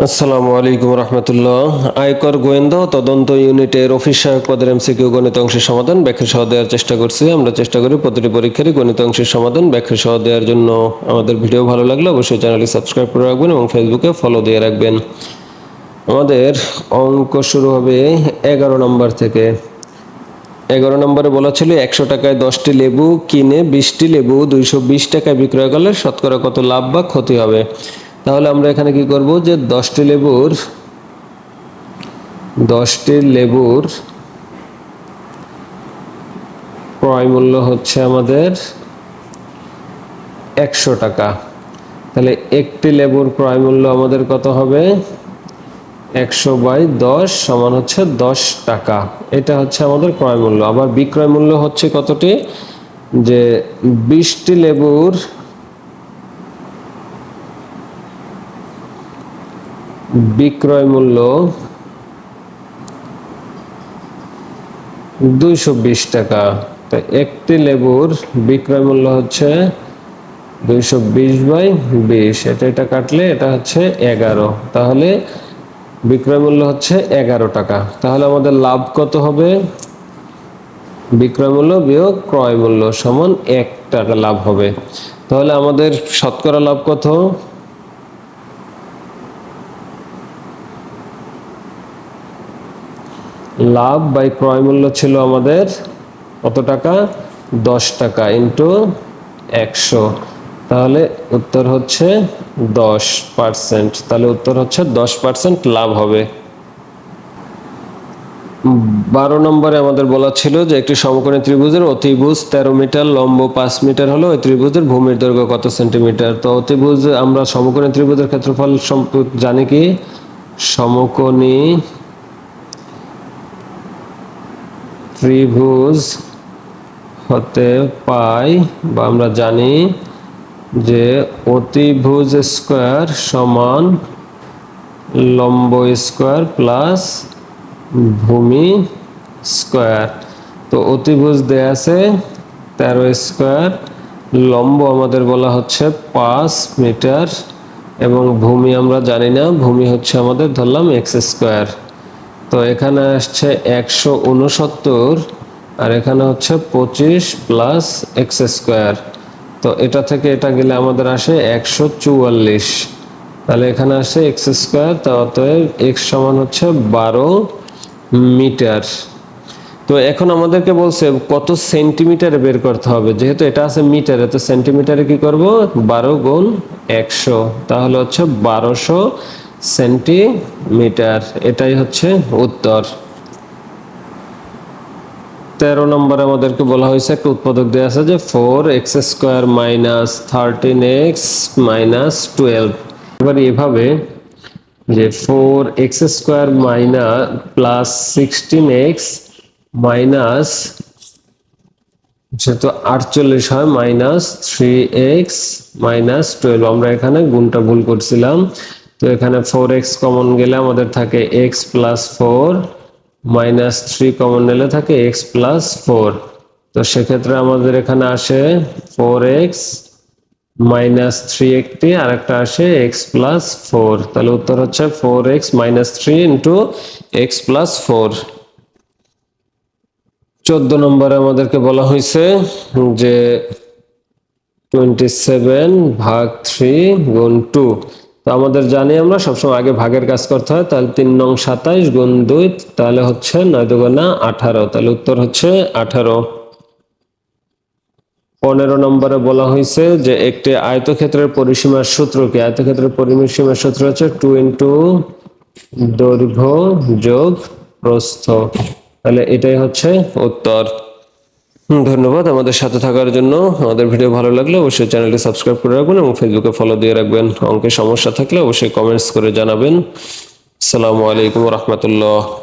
আসসালামু আলাইকুম রহমতুল্লাহ। আয়কর গোয়েন্দা তদন্ত ইউনিটের অফিস সহায়ক পদের এমসিকিউ গণিত অংশের সমাধান ব্যাখ্যা সহ দেওয়ার চেষ্টা করছি। আমরা চেষ্টা করি প্রতিটি পরীক্ষারই গণিত অংশের সমাধান ব্যাখ্যা সহ দেওয়ার জন্য। আমাদের ভিডিও ভালো লাগলে অবশ্যই চ্যানেলটি সাবস্ক্রাইব করে রাখবেন এবং ফেসবুকে ফলো দিয়ে রাখবেন। আমাদের অঙ্ক শুরু হবে এগারো নম্বর থেকে। এগারো নম্বরে বলা ছিল একশো টাকায় দশটি লেবু কিনে বিশটি লেবু দুইশো বিশ টাকায় বিক্রয় করলে শতকরা কত লাভ বা ক্ষতি হবে? তাহলে আমরা এখানে কি করব যে দশটি লেবুর দশটি লেবুর ক্রয় মূল্য হচ্ছে আমাদের একশো টাকা। তাহলে একটি লেবুর ক্রয় মূল্য আমাদের কত হবে? একশো বাই দশ সমান হচ্ছে দশ টাকা। এটা হচ্ছে আমাদের ক্রয় মূল্য। আবার বিক্রয় মূল্য হচ্ছে কতটি? যে বিশটি লেবুর বিক্রয় মূল্য দুইশো বিশ টাকা। তো একটি লেবুর বিক্রয় মূল্য হচ্ছে দুইশো বিশ বাই বিশ। এটা এটা কাটলে এটা হচ্ছে এগারো। তাহলে বিক্রয় মূল্য হচ্ছে এগারো টাকা। তাহলে আমাদের লাভ কত হবে? বিক্রয় মূল্য বিয়োগ ক্রয় মূল্য সমান এক টাকা লাভ হবে। তাহলে আমাদের শতকরা লাভ কত? লাভ বাই ক্রয় মূল্য ছিল আমাদের কত টাকা? দশ টাকা ইন্টু একশো। তাহলে উত্তর হচ্ছে দশ পার্সেন্ট। তাহলে উত্তর হচ্ছে দশ পার্সেন্ট লাভ হবে। বারো নম্বরে আমাদের বলা ছিল যে একটি সমকোণী ত্রিভুজের অতিভুজ তেরো মিটার, লম্ব পাঁচ মিটার হলো ওই ত্রিভুজের ভূমির দৈর্ঘ্য কত সেন্টিমিটার? তো অতিভুজ আমরা সমকোণী ত্রিভুজের ক্ষেত্রফল জানি কি? সমকোণী ত্রিভুজ হতে পাই বা আমরা জানি যে অতিভুজ স্কোয়ার সমান লম্ব স্কোয়ার প্লাস ভূমি স্কোয়ার। তো অতিভুজ দেয়া আছে তেরো স্কোয়ার। লম্ব আমাদের বলা হচ্ছে পাঁচ মিটার এবং ভূমি আমরা জানি না। ভূমি হচ্ছে আমাদের ধরলাম এক্স স্কোয়ার। তো এখানে আসছে একশো উনসত্তর আর এখানে হচ্ছে পঁচিশ প্লাস এক্স স্কোয়ার তো এটা থেকে এটা গেলে আমাদের আসে একশো চুয়াল্লিশ। তাহলে এখানে আসে এক্স স্কোয়ার তো অতএব এক্স সমান হচ্ছে বারো মিটার। তো এখন আমাদেরকে বলছে কত সেন্টিমিটারে বের করতে হবে, যেহেতু এটা আছে মিটারে তো সেন্টিমিটারে কি করব? বারো গুণ একশো। তাহলে হচ্ছে বারোশো সেন্টিমিটার। এটাই হচ্ছে উত্তর। তেরো নম্বরে আমাদেরকে বলা হয়েছে, একটা উৎপাদক দেওয়া আছে যে four x square minus thirteen x minus twelve. এবার এভাবে যে four x square minus plus sixteen x minus যেহেতু আটচল্লিশ হয়, minus three x minus twelve. আমরা এখানে গুণটা ভুল করছিলাম। তো এখানে ফোর এক্স কমন গেলে আমাদের থাকে x plus four minus three common নিলে থাকে এক্স প্লাস ফোর তো সেক্ষেত্রে আমাদের এখানে আসে ফোর এক্স মাইনাস থ্রি একটি আর একটা আসে এক্স প্লাস ফোর তাহলে উত্তর হচ্ছে four x minus three into x plus four চোদ্দ নম্বরে আমাদেরকে বলা হয়েছে যে টোয়েন্টি সেভেন ভাগ থ্রি গুণ টু তো আমাদের জানি আমরা সবসময় আগে ভাগের কাজ করতে হয়, তাহলে তিন নং সাতাইশ গুণ দুই, তাহলে হচ্ছে নয় দুগুণা আঠারো, তাহলে উত্তর হচ্ছে আঠারো। পনেরো নম্বরে বলা হয়েছে যে একটি আয়তক্ষেত্রের পরিসীমার সূত্র কি? আয়তক্ষেত্রের পরিসীমার সূত্র হচ্ছে টু ইন্টু দৈর্ঘ্য যোগ প্রস্থ। তাহলে এটাই হচ্ছে উত্তর। ধন্যবাদ আমাদের সাথে থাকার জন্য। আমাদের ভিডিও ভালো লাগলে অবশ্যই চ্যানেলটি সাবস্ক্রাইব করে রাখবেন এবং ফেসবুকে ফলো দিয়ে রাখবেন। অঙ্কে সমস্যা থাকলে অবশ্যই কমেন্টস করে জানাবেন। সালামু আলাইকুম রহমতুল্লাহ।